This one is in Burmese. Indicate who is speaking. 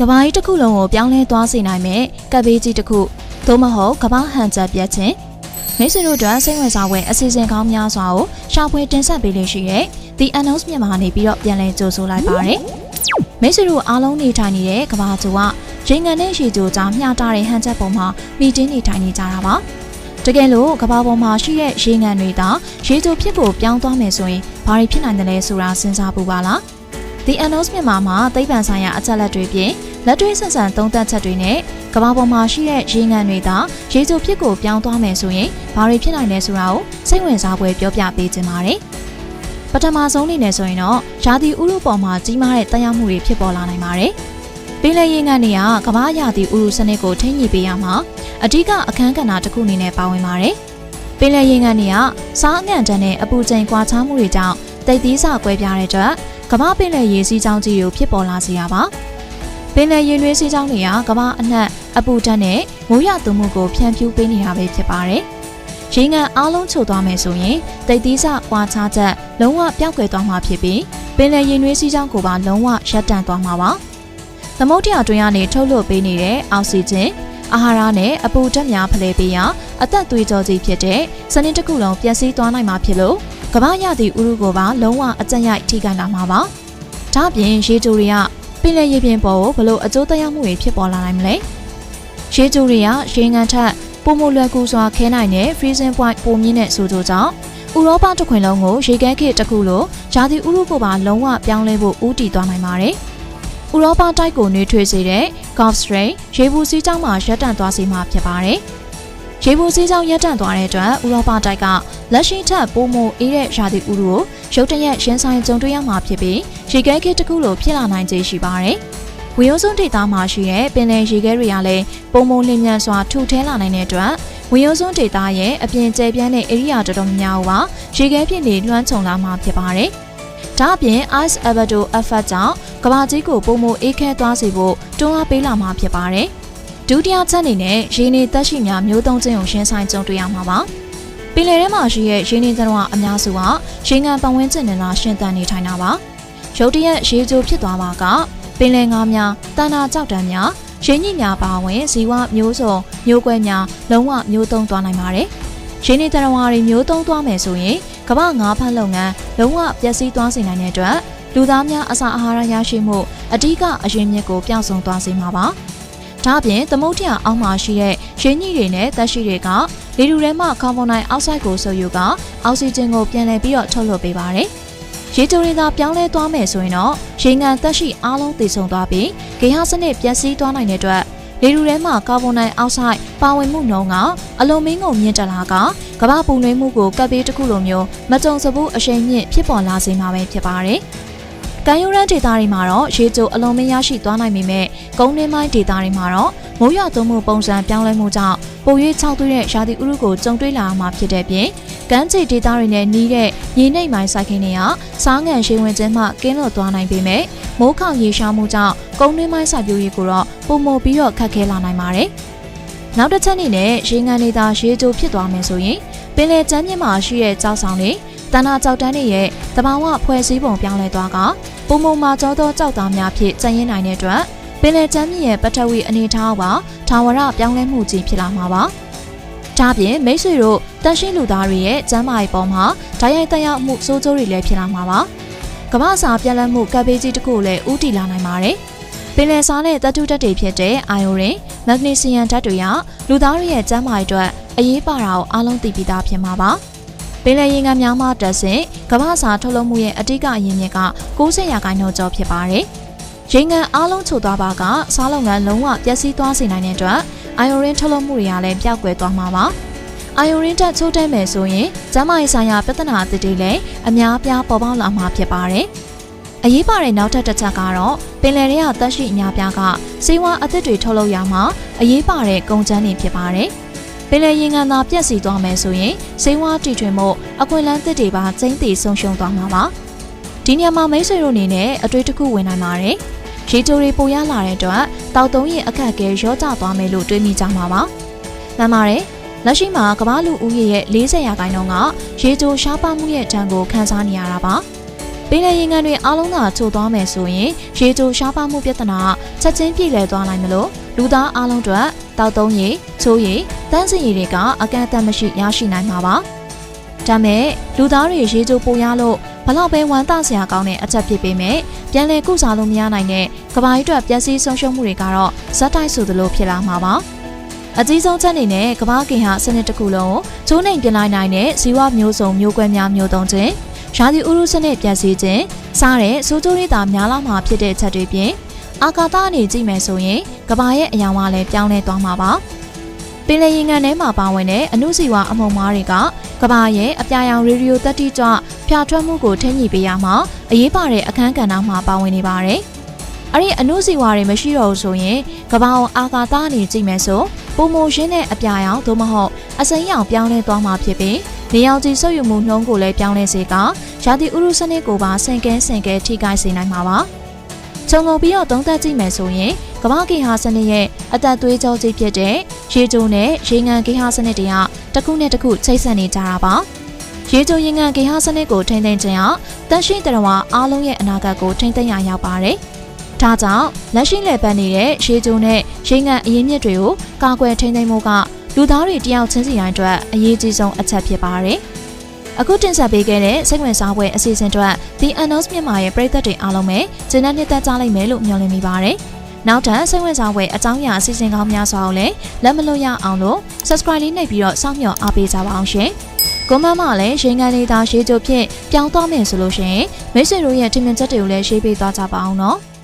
Speaker 1: ကဘာကြီးတစ်ခုလုံးကိုပြောင်းလဲသွားစေနိုင်မယ်ကပ်ဘေးကြီးတစ်ခုသို့မဟုတ်ကဘာဟန်ချက်ပြတ်ခြင်းမိတ်ဆွေတို့အတွက်စိတ်ဝင်စားဖွယ်အစီအစဉ်ကောင်းများစွာကိုရှာဖွေတင်ဆက်ပေးလေးရှိတဲ့ The Announce မြန်မာနေပြီးတော့ပြန်လည်ကြိုဆိုလိုက်ပါရစေမိတ်ဆွေတို့အားလုံးနေထိုင်နေတဲ့ကဘာကျိုကရေငန်နဲ့ရေကြိုကြားမျှတာတဲ့ဟန်ချက်ပုံမှာမိတင်းနေထိုင်နေကြတာပါတကယ်လို့ကဘာပေါ်မှာရှိတဲ့ရေငန်တွေသာရေကြိုဖြစ်ကိုပြောင်းသွားမယ်ဆိုရင်ဘာတွေဖြစ်နိုင်တယ်လဲဆိုတာစဉ်းစားပူပါလား The Announce မြန်မာမှာသိပ္ပံဆိုင်ရာအချက်လက်တွေပြင်လက်တွေ့ဆက်ဆံသုံးသပ်ချက်တွေနဲ့ကမ္ဘာပေါ်မှာရှိတဲ့ရေငန်တွေသာရေချိုဖြစ်ကိုပြောင်းသွားမယ်ဆိုရင်ဘာတွေဖြစ်နိုင်လဲဆိုတာကိုစိတ်ဝင်စားဖွယ်ပြောပြပေးခြင်းပါတယ်။ပထမဆုံးအနေနဲ့ဆိုရင်တော့ရာသီဥတုပေါ်မှာကြီးမားတဲ့တက်ရောက်မှုတွေဖြစ်ပေါ်လာနိုင်ပါတယ်။ပင်လယ်ရေငန်တွေကကမ္ဘာရာသီဥတုစနစ်ကိုထိန်းညှိပေးရမှာအဓိကအခန်းကဏ္ဍတစ်ခုအနေနဲ့ပါဝင်ပါတယ်။ပင်လယ်ရေငန်တွေကစားအငံတန်းနဲ့အပူချိန်ကွာခြားမှုတွေကြောင့်တိတ်သီးစကွဲပြားတဲ့အတွက် ကမ္ဘာပင်လယ်ရေစီးကြောင်းကြီးကိုဖြစ်ပေါ်လာစေရပါပင်လယ်ရေနွေးစီးကြောင်းတွေကကမ္ဘာအနှံ့အပူဓာတ်နဲ့မိုးရသွန်းမှုကိုဖြန့်ဖြူးပေးနေတာပဲဖြစ်ပါတယ်ရေငန်အားလုံးချုပ်သွားမယ်ဆိုရင်တိတ်သီးစကွာခြားချက်လုံးဝပျောက်ကွယ်သွားမှာဖြစ်ပြီးပင်လယ်ရေနွေးစီးကြောင်းကိုပါလုံးဝရပ်တန့်သွားမှာပါသမုဒ္ဒရာတွင်းကနေထုတ်လွှတ်ပေးနေတဲ့အောက်ဆီဂျင်အာဟာရနဲ့အပူဓာတ်များဖလှယ်ပေးရာအသက်သွေးကြောကြီးဖြစ်တဲ့စနစ်တစ်ခုလုံးပျက်စီးသွားနိုင်မှာဖြစ်လို့ ကမ္ဘာရသည့်ဥရုကိုပါလုံးဝအကျဉ်းရိုက်ထိခိုက်လာမှာပါ။ဒါ့အပြင်ရေကြိုတွေကပင်လယ်ရေပြင်ပေါ်ကိုဘလို့အကျိုးသက်ရောက်မှုတွေဖြစ်ပေါ်လာနိုင်မလဲ။ရေကြိုတွေကရေငန်ထက်ပုံမလွယ်ကူစွာခဲနိုင်တဲ့ freezing point ပုံမြင့်တဲ့ဆိုကြကြောင့်ဥရောပတစ်ခွင်လုံးကိုရေခဲခေတ်တစ်ခုလိုယာသီဥရုကိုပါလုံးဝပြောင်းလဲဖို့ဦးတည်သွားနိုင်ပါတယ်။ဥရောပတိုက်ကိုနှွေးထွေးစေတဲ့ Gulf Stream ရေပူစီးကြောင်းမှာရပ်တန့်သွားစေမှာဖြစ်ပါတယ်။ ရေပူစီးကြောင်းရပ်တန့်သွားတဲ့အတွက်ဥရောပတိုက်ကလက်ရှိထက်ပိုမိုအေးတဲ့ရာသီဥတုကိုရုတ်တရက်ရင်းဆိုင်ကြုံတွေ့ရမှာဖြစ်ပြီးရေခဲခေတ်တစ်ခုလိုဖြစ်လာနိုင်ခြေရှိပါတယ်။ဝီယိုစွန်းဒေတာမှာရှိတဲ့ပင်လယ်ရေခဲတွေကလည်းပုံမလင်းမြန်စွာထူထဲလာနိုင်တဲ့အတွက်ဝီယိုစွန်းဒေတာရဲ့အပြင်ကျဲပြန့်တဲ့ဧရိယာတော်တော်များများပါရေခဲဖြစ်နေလွှမ်းခြုံလာမှာဖြစ်ပါတယ်။ဒါ့အပြင် ice albedo effect ကြောင့်ကမ္ဘာကြီးကိုပုံမအေးခဲသွားစေဖို့တွန်းအားပေးလာမှာဖြစ်ပါတယ်။ ဒုတိယချက်အနေနဲ့ရေနေသက်ရှိများမျိုးသုံးခြင်းကိုရှင်းဆိုင်ကြုံတွေ့ရမှာပါ။ပင်လယ်ထဲမှာရှိတဲ့ရင်းနှီးသတ္တဝါအများစုကရေငန်ပတ်ဝန်းကျင်နဲ့လာရှင်သန်နေထိုင်တာပါရုတ်တရက်ရေကြိုဖြစ်သွားပါကပင်လယ်ငါးများတန်တာကြောက်တန်းများရင်းညစ်များပါဝင်ဇီဝမျိုးစုံမျိုးကွဲများလုံးဝမျိုးသုံးသွားနိုင်ပါတယ်ရင်းနှီးသတ္တဝါတွေမျိုးသုံးသွားမယ်ဆိုရင်ကမ္ဘာငါးဖက်လုပ်ငန်းလုံးဝပျက်စီးသွားစေနိုင်တဲ့အတွက်လူသားများအစာအာဟာရရရှိမှုအ धिक အရင်မြစ်ကိုပျောက်ဆုံးသွားစေမှာပါ။ ဒါအပြင်သမုဒ္ဒရာအောက်မှာရှိတဲ့ရင်းနှီးတွေနဲ့သက်ရှိတွေကလေထုထဲမှာကာဗွန်ဒိုင်အောက်ဆိုက်ကိုဆိုယူကအောက်ဆီဂျင်ကိုပြန်လည်ပြီးတော့ထုတ်လွှတ်ပေးပါတယ်။ရေကြိုတွေသာပြောင်းလဲသွားမယ်ဆိုရင်တော့ရေငန်သက်ရှိအားလုံးတည်ဆုံသွားပြီးဂေဟစနစ်ပျက်စီးသွားနိုင်တဲ့အတွက်လေထုထဲမှာကာဗွန်ဒိုင်အောက်ဆိုက်ပါဝင်မှုနှုန်းကအလွန်မင်းကိုမြင့်တက်လာကကမ္ဘာပူနွေးမှုကိုကပ်ပေးတစ်ခုလိုမျိုးမကြုံစဘူးအရှိန်မြင့်ဖြစ်ပေါ်လာစေမှာပဲဖြစ်ပါတယ်။ ကမ်းရိုးတန်းဒေသတွေမှာတော့ရေကြိုအလုံးမရရှိသွားနိုင်ပေမဲ့ကုန်းတွင်းပိုင်းဒေသတွေမှာတော့မိုးရွာသွန်းမှုပုံစံပြောင်းလဲမှုကြောင့်ပုံရွေးခြောက်သွေးတဲ့ရာသီဥတုကိုကြုံတွေ့လာမှာဖြစ်တဲ့ပြင်ကမ်းခြေဒေသတွေနဲ့နီးတဲ့ရေနှိပ်မိုင်းစိုက်ခင်းတွေကစားငံရှိဝင်ခြင်းမှကင်းလွတ်သွားနိုင်ပေမဲ့မိုးခေါင်ရေရှားမှုကြောင့်ကုန်းတွင်းပိုင်းစိုက်ပျိုးရေးကိုတော့ပုံမပြီးတော့ခက်ခဲလာနိုင်ပါတယ်။နောက်တစ်ချက်အနေနဲ့ရေငန်နေတာရေကြိုဖြစ်သွားမယ်ဆိုရင်ပင်လယ်ကျမ်းမြင့်မှာရှိတဲ့ကြောက်ဆောင်တွေတဏ္ဍာကြောက်တန်းတွေရဲ့တဘာဝဖွဲ့စည်းပုံပြောင်းလဲသွားက ပုံပုံမှာကြောသောကြောက်သားများဖြင့်ကျန်ရင်နိုင်တဲ့အတွက်ပင်လယ်ကျမ်းမြင့်ရဲ့ပထဝီအနေထားပါထာဝရပြောင်းလဲမှုကြီးဖြစ်လာမှာပါ။ဒါပြင်မိတ်ဆွေတို့တန်ရှင်းလူသားတွေရဲ့ကျမ်းမာရေးပေါ်မှာဓာတ်ရိုက်တက်ရောက်မှုစိုးကျိုးတွေလည်းဖြစ်လာမှာပါ။ကမ္ဘာစာပြက်လက်မှုကပ်ဘေးကြီးတစ်ခုလည်းဥတီလာနိုင်ပါတယ်။ပင်လယ်စာနဲ့သတ္တုဓာတ်တွေဖြစ်တဲ့အိုင်ယိုရင်မက်ဂနီဆီယမ်ဓာတ်တွေကလူသားတွေရဲ့ကျန်းမာရေးအတွက်အရေးပါတာကိုအားလုံးသိပြီးသားဖြစ်မှာပါ။ ပင်လယ်ရေငန်များမှတက်စဉ်ကမ္ဘာစာထုတ်လုပ်မှုရဲ့အတိတ်ကအရင်းမြစ်က90ရာခိုင်နှုန်းကျော်ဖြစ်ပါတယ်။ရေငန်အားလုံးချိုသွားပါကစားလုပ်ငန်းလုံးဝပျက်စီးသွားစေနိုင်တဲ့အတွက်အိုင်ယိုရင်းထုတ်လုပ်မှုတွေကလည်းပျောက်ကွယ်သွားမှာပါ။အိုင်ယိုရင်းတက်ချိုးတဲမယ်ဆိုရင်ကျန်းမာရေးဆိုင်ရာပြဿနာအသစ်တွေလည်းအများပြားပေါ်ပေါက်လာမှာဖြစ်ပါတယ်။အရေးပါတဲ့နောက်ထပ်တစ်ချက်ကတော့ပင်လယ်ထဲကသက်ရှိအများပြားကစေဝါအသစ်တွေထုတ်လုပ်ရမှာအရေးပါတဲ့ကုန်ကျန်းတွေဖြစ်ပါတယ်။ ပင်လယ်ရင်ကန်သာပြက်စီသွားမယ်ဆိုရင်စိမ်းဝါးတီထွင်မှုအခွင့်အလမ်းသစ်တွေပါကျင်းသေးဆုံးရှုံးသွားမှာပါဒီညမှာမိတ်ဆွေတို့အနေနဲ့အတွေ့အကြုံဝင်နိုင်ပါတယ်ရေတိုတွေပိုရလာတဲ့အတွက်တောက်သုံးရင်အခက်အခဲရောကျသွားမယ်လို့တွေးမိကြမှာပါမှန်ပါတယ်လက်ရှိမှာကမ္ဘာလူဦးရေရဲ့40ရာခိုင်နှုန်းကရေတိုရှားပါမှုရဲ့တန်ကိုခံစားနေရတာပါပင်လယ်ရင်ကန်တွေအားလုံးသာချိုသွားမယ်ဆိုရင်ရေချိုရှားပါမှုပြဿနာချက်ချင်းပြည့်လည်သွားနိုင်မလို့လူသားအားလုံးအတွက်တောက်သုံးရည်ချိုးရည် တန်းစင်ရည်တွေကအကန့်အသတ်မရှိရရှိနိုင်မှာပါဒါမဲ့လူသားတွေရေချိုပိုရလို့ဘလောက်ပဲဝမ်းသာစရာကောင်းတဲ့အချက်ဖြစ်ပေမဲ့ပြန်လည်ကုစားလို့မရနိုင်တဲ့ကဘာကြီးအတွက်ပျက်စီးဆုံးရှုံးမှုတွေကတော့ဇက်တိုက်ဆိုသလိုဖြစ်လာမှာပါအကြီးဆုံးချက်အနေနဲ့ကဘာကင်ဟာစနစ်တစ်ခုလုံးကိုချိုးနှိမ်ပြလိုက်နိုင်တဲ့ဇီဝမျိုးစုံမျိုးကွဲများမျိုးသုံးခြင်းရာသီဥတုစနစ်ပျက်စီးခြင်းစားတဲ့စိုးကျိုးရိတာများလာမှာဖြစ်တဲ့ချက်တွေပြင်အာကာသအနေကြည့်မယ်ဆိုရင်ကဘာရဲ့အယောင်ကလည်းပြောင်းလဲသွားမှာပါ ပင်လယ်ရင်ကန်ထဲမှာပါဝင်တဲ့အနုစီဝါအမုံမားတွေကကဘာရဲ့အပြာရောင်ရေဒီယိုတက်တိကြဖျာထွက်မှုကိုထိန်းညှိပေးရမှာအရေးပါတဲ့အခန်းကဏ္ဍမှာပါဝင်နေပါတယ်။အဲ့ဒီအနုစီဝါတွေမရှိတော့ဘူးဆိုရင်ကဘာအောင်အာကာသအနေကြည့်မယ်ဆိုပုံမိုရှင်းတဲ့အပြာရောင်သို့မဟုတ်အစိမ်းရောင်ပြောင်းလဲသွားမှာဖြစ်ပြီးနေရောင်ခြည်ဆုပ်ယူမှုနှုံးကိုလည်းပြောင်းလဲစေကရာသီဥတုစနစ်ကိုပါဆင်ကဲဆင်ကဲထိခိုက်စေနိုင်မှာပါ။ ခြုံငုံပြီးတော့သုံးသပ်ကြည့်မယ်ဆိုရင်ကမ္ဘာဂေဟာစနစ်ရဲ့အသက်သွေးကြောကြီးဖြစ်တဲ့ရေကြိုးနဲ့ရေငန်ဂေဟာစနစ်တွေကတစ်ခုနဲ့တစ်ခုချိတ်ဆက်နေကြတာပါ။ရေကြိုးရေငန်ဂေဟာစနစ်ကိုထိန်းသိမ်းခြင်းဟာတန်ရှင်းတရဝအားလုံးရဲ့အနာဂတ်ကိုထိန်းသိမ်းရရောက်ပါတယ်။ဒါကြောင့်လက်ရှိလည်ပတ်နေတဲ့ရေကြိုးနဲ့ရေငန်အရင်းမြစ်တွေကိုကာကွယ်ထိန်းသိမ်းမှုကလူသားတွေတယောက်ချင်းစီတိုင်းအတွက်အရေးကြီးဆုံးအချက်ဖြစ်ပါတယ်။ အခုတင်ဆက်ပေးခဲ့တဲ့စိတ်ဝင်စားဖွယ်အစီအစဉ်အတွက် The Unknowns မြန်မာရဲ့ပရိသတ်တွေအားလုံးပဲကျေနပ်နှစ်သက်ကြလိမ့်မယ်လို့မျှော်လင့်မိပါတယ်။နောက်ထပ်စိတ်ဝင်စားဖွယ်အကြောင်းအရာအစီအစဉ်ကောင်းများစွာကိုလည်းလက်မလွတ်ရအောင်လို့ subscribe လေးနှိပ်ပြီးတော့စောင့်မျှော်အားပေးကြပါအောင်ရှင်။ကိုမမလည်းရင်ကန်လေးသားရှေးကြိုဖြင့်ပြောင်းသွားမယ်ဆိုလို့ရှိရင်မိတ်ဆွေတို့ရဲ့ထင်မြင်ချက်တွေကိုလည်းရှေးပေးသွားကြပါအောင်နော်။